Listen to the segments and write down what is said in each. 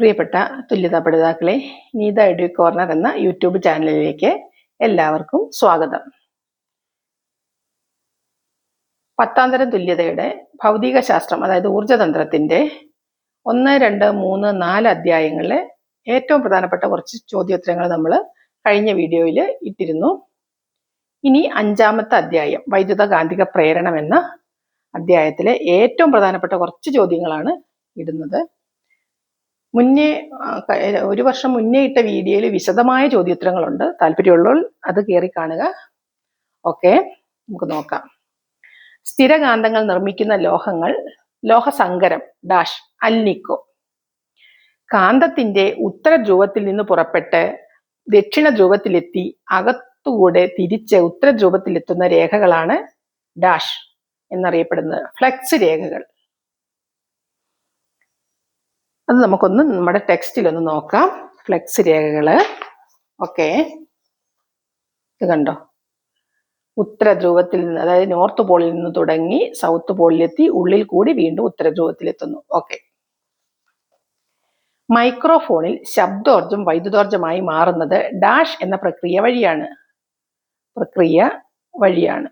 പ്രിയപ്പെട്ട തുല്യതാ പഠിതാക്കളെ നീത എഡ്യു കോർണർ എന്ന യൂട്യൂബ് ചാനലിലേക്ക് എല്ലാവർക്കും സ്വാഗതം. പത്താം തരം തുല്യതയുടെ ഭൗതിക ശാസ്ത്രം അതായത് ഊർജതന്ത്രത്തിന്റെ ഒന്ന് രണ്ട് മൂന്ന് നാല് അധ്യായങ്ങളിലെ ഏറ്റവും പ്രധാനപ്പെട്ട കുറച്ച് ചോദ്യോത്തരങ്ങൾ നമ്മൾ കഴിഞ്ഞ വീഡിയോയിൽ ഇട്ടിരുന്നു. ഇനി അഞ്ചാമത്തെ അധ്യായം വൈദ്യുത കാന്തിക പ്രേരണം എന്ന അധ്യായത്തിലെ ഏറ്റവും പ്രധാനപ്പെട്ട കുറച്ച് ചോദ്യങ്ങളാണ് ഇടുന്നത്. മുന്നേ ഒരു വർഷം മുന്നേ ഇട്ട വീഡിയോയിൽ വിശദമായ ചോദ്യോത്തരങ്ങളുണ്ട്. താല്പര്യമുള്ളവർ അത് കയറി കാണുക. ഓക്കെ നമുക്ക് നോക്കാം. സ്ഥിരകാന്തങ്ങൾ നിർമ്മിക്കുന്ന ലോഹങ്ങൾ ലോഹസങ്കരം ഡാഷ് അൽനിക്കോ. കാന്തത്തിന്റെ ഉത്തര ധ്രുവത്തിൽ നിന്ന് പുറപ്പെട്ട് ദക്ഷിണ ധ്രുവത്തിലെത്തി അകത്തുകൂടെ തിരിച്ച് ഉത്തര ധ്രുവത്തിലെത്തുന്ന രേഖകളാണ് ഡാഷ് എന്നറിയപ്പെടുന്നത്. ഫ്ലെക്സ് രേഖകൾ. അത് നമുക്കൊന്ന് നമ്മുടെ ടെക്സ്റ്റിൽ ഒന്ന് നോക്കാം. ഫ്ലെക്സ് രേഖകൾ ഓക്കെ. ഇത് കണ്ടോ? ഉത്തര ധ്രുവത്തിൽ നിന്ന് അതായത് നോർത്ത് പോളിൽ നിന്ന് തുടങ്ങി സൗത്ത് പോളിലെത്തി ഉള്ളിൽ കൂടി വീണ്ടും ഉത്തര ധ്രുവത്തിലെത്തുന്നു ഓക്കെ. മൈക്രോഫോണിൽ ശബ്ദോർജം വൈദ്യുതോർജമായി മാറുന്നത് ഡാഷ് എന്ന പ്രക്രിയ വഴിയാണ്. പ്രക്രിയ വഴിയാണ്.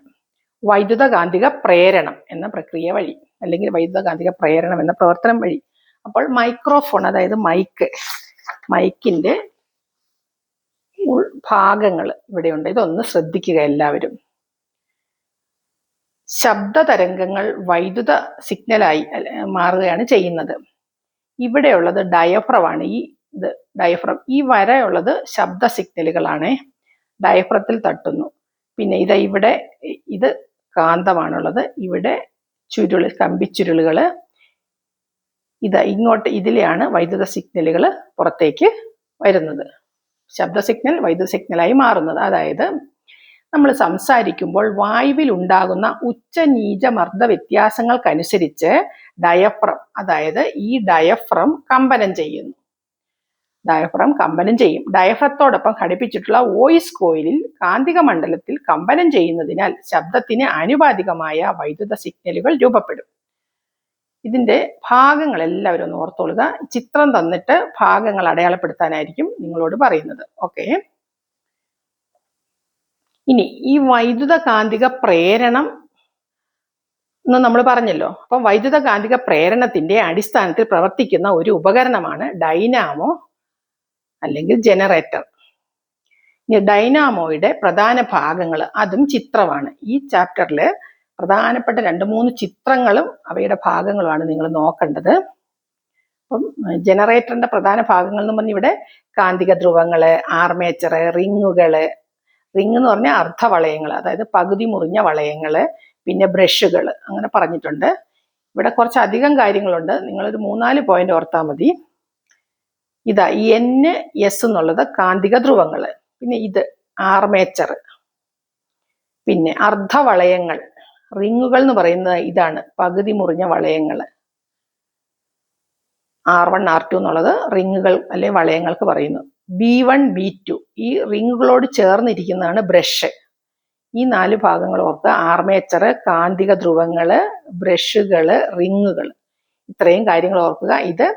വൈദ്യുതകാന്തിക പ്രേരണം എന്ന പ്രക്രിയ വഴി അല്ലെങ്കിൽ വൈദ്യുതകാന്തിക പ്രേരണം എന്ന പ്രവർത്തനം വഴി. അപ്പോൾ മൈക്രോഫോൺ അതായത് മൈക്ക് മൈക്കിന്റെ ഭാഗങ്ങൾ ഇവിടെയുണ്ട്. ഇതൊന്ന് ശ്രദ്ധിക്കുക എല്ലാവരും. ശബ്ദ തരംഗങ്ങൾ വൈദ്യുത സിഗ്നലായി മാറുകയാണ് ചെയ്യുന്നത്. ഇവിടെയുള്ളത് ഡയഫ്രമാണ് ഈ ഇത് ഡയഫ്രം ഈ വരയുള്ളത് ശബ്ദ സിഗ്നലുകളാണ് ഡയഫ്രത്തിൽ തട്ടുന്നു. പിന്നെ ഇത് ഇവിടെ ഇത് കാന്തമാണുള്ളത്. ഇവിടെ ചുരുൾ കമ്പിച്ചുരുളുകൾ ഇത് ഇങ്ങോട്ട് ഇതിലെയാണ് വൈദ്യുത സിഗ്നലുകൾ പുറത്തേക്ക് വരുന്നത്. ശബ്ദ സിഗ്നൽ വൈദ്യുത സിഗ്നലായി മാറുന്നത്. അതായത് നമ്മൾ സംസാരിക്കുമ്പോൾ വായുവിൽ ഉണ്ടാകുന്ന ഉച്ച നീച മർദ്ദ വ്യത്യാസങ്ങൾക്കനുസരിച്ച് ഡയഫ്രം അതായത് ഈ ഡയഫ്രം കമ്പനം ചെയ്യുന്നു. ഡയഫ്രം കമ്പനം ചെയ്യും. ഡയഫ്രത്തോടൊപ്പം ഘടിപ്പിച്ചിട്ടുള്ള വോയിസ് കോയിലിൽ കാന്തിക മണ്ഡലത്തിൽ കമ്പനം ചെയ്യുന്നതിനാൽ ശബ്ദത്തിന് ആനുപാതികമായ വൈദ്യുത സിഗ്നലുകൾ രൂപപ്പെടും. ഇതിന്റെ ഭാഗങ്ങൾ എല്ലാവരും ഒന്ന് ഓർത്തോളുക. ചിത്രം തന്നിട്ട് ഭാഗങ്ങൾ അടയാളപ്പെടുത്താനായിരിക്കും നിങ്ങളോട് പറയുന്നത്. ഓക്കെ ഇനി ഈ വൈദ്യുത കാന്തിക പ്രേരണം എന്ന് നമ്മൾ പറഞ്ഞല്ലോ. അപ്പൊ വൈദ്യുത കാന്തിക പ്രേരണത്തിന്റെ അടിസ്ഥാനത്തിൽ പ്രവർത്തിക്കുന്ന ഒരു ഉപകരണമാണ് ഡൈനാമോ അല്ലെങ്കിൽ ജനറേറ്റർ. ഇനി ഡൈനാമോയുടെ പ്രധാന ഭാഗങ്ങൾ അതും ചിത്രമാണ്. ഈ ചാപ്റ്ററിൽ പ്രധാനപ്പെട്ട രണ്ട് മൂന്ന് ചിത്രങ്ങളും അവയുടെ ഭാഗങ്ങളുമാണ് നിങ്ങൾ നോക്കേണ്ടത്. അപ്പം ജനറേറ്ററിന്റെ പ്രധാന ഭാഗങ്ങൾ എന്ന് പറഞ്ഞാൽ ഇവിടെ കാന്തിക ധ്രുവങ്ങൾ ആർമേച്ചറ് റിങ്ങുകൾ. റിങ് എന്ന് പറഞ്ഞാൽ അർദ്ധവളയങ്ങൾ അതായത് പകുതി മുറിഞ്ഞ വളയങ്ങൾ പിന്നെ ബ്രഷുകൾ അങ്ങനെ പറഞ്ഞിട്ടുണ്ട്. ഇവിടെ കുറച്ച് അധികം കാര്യങ്ങളുണ്ട്. നിങ്ങളൊരു മൂന്നാൽ പോയിന്റ് ഓർത്താൽ മതി. ഇതാ എൻ എസ് എന്നുള്ളത് കാന്തിക ധ്രുവങ്ങൾ പിന്നെ ഇത് ആർമേച്ചർ പിന്നെ അർദ്ധവളയങ്ങൾ റിങ്ങുകൾ എന്ന് പറയുന്നത് ഇതാണ് പകുതി മുറിഞ്ഞ വളയങ്ങൾ. ആർ വൺ ആർ ടു എന്നുള്ളത് റിങ്ങുകൾ അല്ലെ വളയങ്ങൾക്ക് പറയുന്നു. ബി വൺ ബി ടു ഈ റിങ്ങുകളോട് ചേർന്നിരിക്കുന്നതാണ് ബ്രഷ്. ഈ നാല് ഭാഗങ്ങൾ ഓർത്ത് ആർമേച്ചർ കാന്തിക ധ്രുവങ്ങൾ ബ്രഷുകൾ റിങ്ങുകൾ. ഇത്രയും കാര്യങ്ങൾ ഓർക്കുക. ഇത്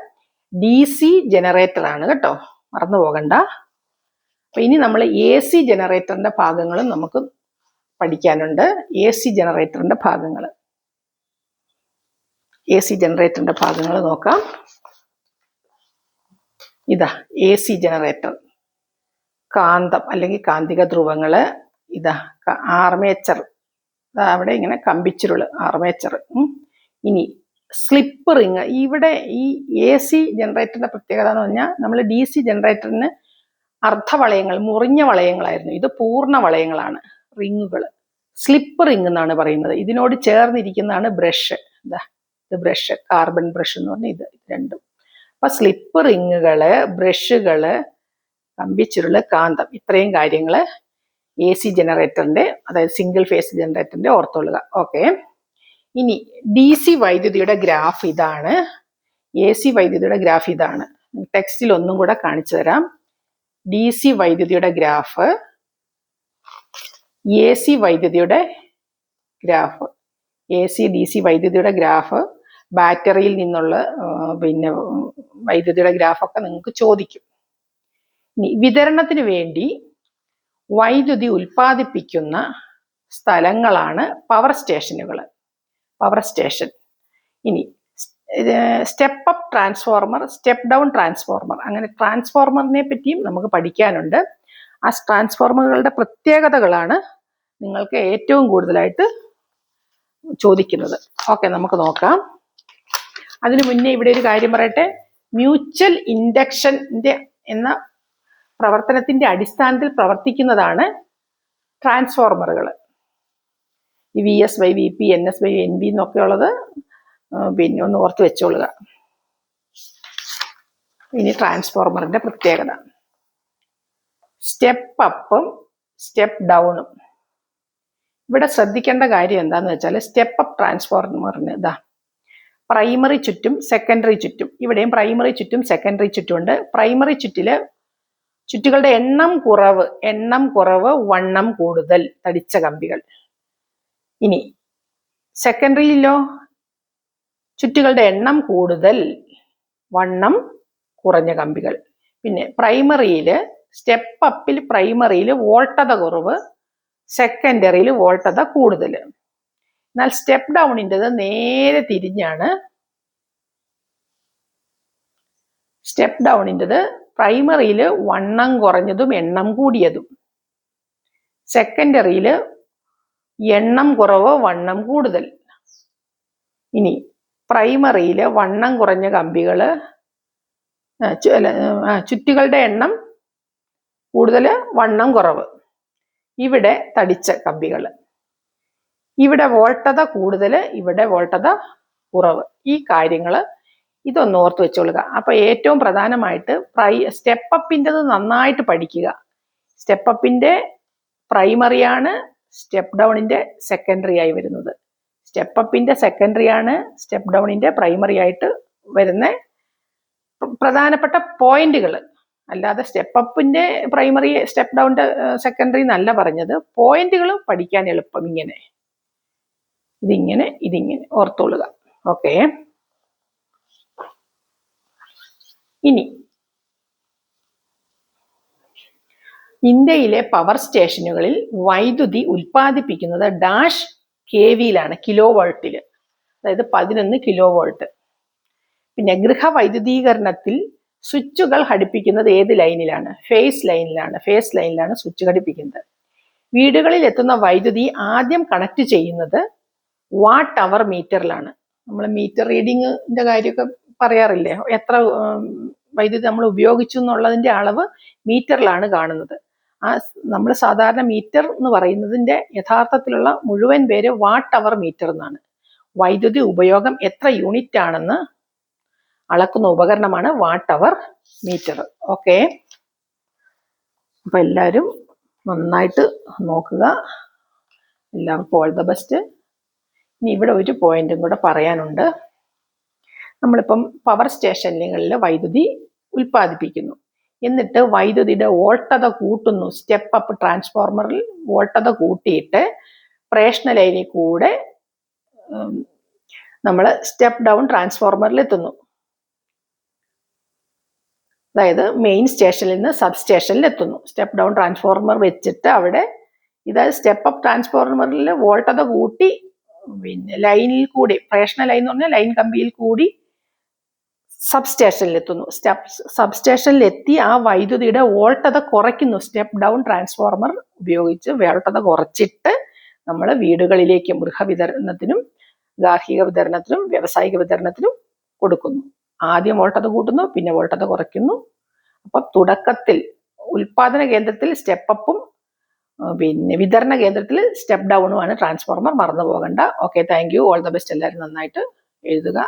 ഡി സി ജനറേറ്റർ ആണ് കേട്ടോ. മറന്നു പോകണ്ട. ഇനി നമ്മൾ എ സി ജനറേറ്ററിന്റെ ഭാഗങ്ങളും നമുക്ക് പഠിക്കാനുണ്ട്. എ സി ജനറേറ്ററിന്റെ ഭാഗങ്ങൾ എ സി ജനറേറ്ററിന്റെ ഭാഗങ്ങൾ നോക്കാം. ഇതാ എ സി ജനറേറ്റർ കാന്തം അല്ലെങ്കിൽ കാന്തിക ധ്രുവങ്ങൾ ഇതാ ആർമേച്ചർ അവിടെ ഇങ്ങനെ കമ്പിച്ചുരുൾ ആർമേച്ചർ ഇനി സ്ലിപ്പ് റിങ് ഇവിടെ ഈ എ സി ജനറേറ്ററിന്റെ പ്രത്യേകത എന്ന് പറഞ്ഞാൽ നമ്മൾ ഡി സി ജനറേറ്ററിന് അർദ്ധവളയങ്ങൾ മുറിഞ്ഞ വളയങ്ങളായിരുന്നു. ഇത് പൂർണ വളയങ്ങളാണ്. റിങ്ങുകൾ സ്ലിപ്പ് റിങ് എന്നാണ് പറയുന്നത്. ഇതിനോട് ചേർന്നിരിക്കുന്നതാണ് ബ്രഷ്. എന്താ ഇത് ബ്രഷ്. കാർബൺ ബ്രഷ് എന്ന് പറഞ്ഞാൽ ഇത് രണ്ടും. അപ്പൊ സ്ലിപ്പ് റിങ്ങുകൾ ബ്രഷുകൾ കമ്പിച്ചുരുൾ കാന്തം. ഇത്രയും കാര്യങ്ങൾ എ സി ജനറേറ്ററിന്റെ അതായത് സിംഗിൾ ഫേസ് ജനറേറ്ററിന്റെ ഓർത്തൊള്ളുക ഓക്കെ. ഇനി ഡി സി വൈദ്യുതിയുടെ ഗ്രാഫ് ഇതാണ്. എ സി വൈദ്യുതിയുടെ ഗ്രാഫ് ഇതാണ്. ടെക്സ്റ്റിൽ ഒന്നും കൂടെ കാണിച്ചു തരാം. ഡി സി വൈദ്യുതിയുടെ ഗ്രാഫ്. എ സി വൈദ്യുതിയുടെ graph. A C D C വൈദ്യുതിയുടെ ഗ്രാഫ് ബാറ്ററിയിൽ നിന്നുള്ള പിന്നെ വൈദ്യുതിയുടെ ഗ്രാഫൊക്കെ നിങ്ങൾക്ക് ചോദിക്കും. വിതരണത്തിന് വേണ്ടി വൈദ്യുതി ഉൽപ്പാദിപ്പിക്കുന്ന സ്ഥലങ്ങളാണ് പവർ സ്റ്റേഷനുകൾ. Power station. ഇനി step up transformer step down transformer. അങ്ങനെ ട്രാൻസ്ഫോർമറിനെ പറ്റിയും നമുക്ക് പഠിക്കാനുണ്ട്. ആ ട്രാൻസ്ഫോർമറുകളുടെ പ്രത്യേകതകളാണ് നിങ്ങൾക്ക് ഏറ്റവും കൂടുതലായിട്ട് ചോദിക്കുന്നത്. ഓക്കെ നമുക്ക് നോക്കാം. അതിനു മുന്നേ ഇവിടെ ഒരു കാര്യം പറയട്ടെ. മ്യൂച്വൽ ഇൻഡക്ഷന്റെ എന്ന പ്രവർത്തനത്തിന്റെ അടിസ്ഥാനത്തിൽ പ്രവർത്തിക്കുന്നതാണ് ട്രാൻസ്ഫോർമറുകൾ ഈ V S Y V P N S Y N B എന്നൊക്കെ ഉള്ളത് പിന്നെ ഒന്ന് ഓർത്ത് വെച്ചോളുക. ഇനി ട്രാൻസ്ഫോർമറിന്റെ പ്രത്യേകത. സ്റ്റെപ്പ് അപ്പും സ്റ്റെപ്പ് ഡൗണും. ഇവിടെ ശ്രദ്ധിക്കേണ്ട കാര്യം എന്താന്ന് വെച്ചാൽ സ്റ്റെപ്പ് അപ്പ് ട്രാൻസ്ഫോർമറിന് ഇതാ. പ്രൈമറി ചുറ്റും സെക്കൻഡറി ചുറ്റും. ഇവിടെയും പ്രൈമറി ചുറ്റും സെക്കൻഡറി ചുറ്റും ഉണ്ട് പ്രൈമറി ചുറ്റിൽ ചുറ്റുകളുടെ എണ്ണം കുറവ് എണ്ണം കുറവ് വണ്ണം കൂടുതൽ തടിച്ച കമ്പികൾ. ഇനി സെക്കൻഡറിയിലോ ചുറ്റുകളുടെ എണ്ണം കൂടുതൽ വണ്ണം കുറഞ്ഞ കമ്പികൾ. പിന്നെ പ്രൈമറിയിൽ സ്റ്റെപ്പ് അപ്പിൽ പ്രൈമറിയിൽ വോൾട്ടത കുറവ് സെക്കൻഡറിയിൽ വോൾട്ടത കൂടുതൽ എന്നാൽ സ്റ്റെപ്പ് ഡൗണിന്റെത് നേരെ തിരിഞ്ഞാണ് സ്റ്റെപ്പ് ഡൗണിന്റെത് പ്രൈമറിയിൽ വണ്ണം കുറഞ്ഞതും എണ്ണം കൂടിയതും. സെക്കൻഡറിയിൽ എണ്ണം കുറവ് വണ്ണം കൂടുതൽ. ഇനി പ്രൈമറിയിൽ വണ്ണം കുറഞ്ഞ കമ്പികൾ ചുറ്റുകളുടെ എണ്ണം കൂടുതൽ വണ്ണം കുറവ്. ഇവിടെ തടിച്ച കമ്പികൾ ഇവിടെ വോൾട്ടത കൂടുതൽ ഇവിടെ വോൾട്ടത കുറവ്. ഈ കാര്യങ്ങൾ ഇതൊന്ന് ഓർത്ത് വെച്ചോളുക. അപ്പൊ ഏറ്റവും പ്രധാനമായിട്ട് പ്രൈ സ്റ്റെപ്പ് അപ്പിന്റെത് നന്നായിട്ട് പഠിക്കുക. സ്റ്റെപ്പ് അപ്പിന്റെ പ്രൈമറിയാണ് സ്റ്റെപ്പ് ഡൗണിന്റെ സെക്കൻഡറി ആയി വരുന്നത്. സ്റ്റെപ്പ് സെക്കൻഡറിയാണ് സ്റ്റെപ്പ് ഡൗണിന്റെ പ്രൈമറി ആയിട്ട് വരുന്ന പ്രധാനപ്പെട്ട പോയിന്റുകൾ അല്ലാതെ സ്റ്റെപ്പ് അപ്പിന്റെ പ്രൈമറി സ്റ്റെപ്പ് ഡൗണിന്റെ സെക്കൻഡറി എന്നല്ല പറഞ്ഞത്. പോയിന്റുകൾ പഠിക്കാൻ എളുപ്പം ഇങ്ങനെ. ഇതിങ്ങനെ ഇതിങ്ങനെ. ഓർത്തോളുക. ഓക്കെ ഇനി ഇന്ത്യയിലെ പവർ സ്റ്റേഷനുകളിൽ വൈദ്യുതി ഉൽപ്പാദിപ്പിക്കുന്നത് ഡാഷ് കെ വിയിലാണ് കിലോ വോൾട്ടിൽ അതായത് പതിനൊന്ന് കിലോ വോൾട്ട് പിന്നെ ഗൃഹവൈദ്യുതീകരണത്തിൽ സ്വിച്ചുകൾ ഘടിപ്പിക്കുന്നത് ഏത് ലൈനിലാണ്? ഫേസ് ലൈനിലാണ്. ഫേസ് ലൈനിലാണ് സ്വിച്ച് ഘടിപ്പിക്കുന്നത്. വീടുകളിൽ എത്തുന്ന വൈദ്യുതി ആദ്യം കണക്ട് ചെയ്യുന്നത് വാട്ട് അവർ മീറ്ററിലാണ്. നമ്മൾ മീറ്റർ റീഡിങ്ങിന്റെ കാര്യമൊക്കെ പറയാറില്ലേ? എത്ര വൈദ്യുതി നമ്മൾ ഉപയോഗിച്ചു എന്നുള്ളതിന്റെ അളവ് മീറ്ററിലാണ് കാണുന്നത്. ആ നമ്മൾ സാധാരണ മീറ്റർ എന്ന് പറയുന്നതിന്റെ യഥാർത്ഥത്തിലുള്ള മുഴുവൻ പേര് വാട്ട് അവർ മീറ്റർ എന്നാണ്. വൈദ്യുതി ഉപയോഗം എത്ര യൂണിറ്റ് ആണെന്ന് അളക്കുന്ന ഉപകരണമാണ് വാട്ട് അവർ മീറ്റർ. ഓക്കെ. അപ്പൊ എല്ലാവരും നന്നായിട്ട് നോക്കുക. എല്ലാവർക്കും ഓൾ ദ ബെസ്റ്റ് ഇനി ഇവിടെ ഒരു പോയിന്റും കൂടെ പറയാനുണ്ട്. നമ്മളിപ്പം പവർ സ്റ്റേഷനുകളിൽ വൈദ്യുതി ഉൽപ്പാദിപ്പിക്കുന്നു. എന്നിട്ട് വൈദ്യുതിയുടെ വോൾട്ടത കൂട്ടുന്നു. സ്റ്റെപ്പ് അപ്പ് ട്രാൻസ്ഫോർമറിൽ വോൾട്ടത കൂട്ടിയിട്ട് പ്രേഷണ ലൈനിൽ കൂടെ നമ്മൾ സ്റ്റെപ്പ് ഡൗൺ ട്രാൻസ്ഫോർമറിൽ എത്തുന്നു. അതായത് മെയിൻ സ്റ്റേഷനിൽ നിന്ന് സബ് സ്റ്റേഷനിൽ എത്തുന്നു. സ്റ്റെപ്പ് ഡൗൺ ട്രാൻസ്ഫോർമർ വെച്ചിട്ട് അവിടെ ഇതായത് സ്റ്റെപ്പ് അപ്പ് ട്രാൻസ്ഫോർമറിൽ വോൾട്ടത കൂട്ടി പിന്നെ ലൈനിൽ കൂടി പ്രേഷണ ലൈൻ എന്ന് പറഞ്ഞാൽ ലൈൻ കമ്പിയിൽ കൂടി സബ് സ്റ്റേഷനിൽ എത്തുന്നു. സ്റ്റെപ്പ് സബ് സ്റ്റേഷനിൽ എത്തി ആ വൈദ്യുതിയുടെ വോൾട്ടത കുറയ്ക്കുന്നു. സ്റ്റെപ്പ് ഡൗൺ ട്രാൻസ്ഫോർമർ ഉപയോഗിച്ച് വോൾട്ടത കുറച്ചിട്ട് നമ്മൾ വീടുകളിലേക്കും ഗൃഹവിതരണത്തിനും ഗാർഹിക വിതരണത്തിനും വ്യാവസായിക വിതരണത്തിനും കൊടുക്കുന്നു. ആദ്യം വോൾട്ടത കൂട്ടുന്നു പിന്നെ വോൾട്ടത കുറയ്ക്കുന്നു. അപ്പൊ തുടക്കത്തിൽ ഉൽപാദന കേന്ദ്രത്തിൽ സ്റ്റെപ്പ് പിന്നെ വിതരണ കേന്ദ്രത്തിൽ സ്റ്റെപ്പ് ഡൗണുമാണ് ട്രാൻസ്ഫോർമർ മറന്നു പോകണ്ട okay thank you all the best എല്ലാവരും നന്നായിട്ട് എഴുതുക.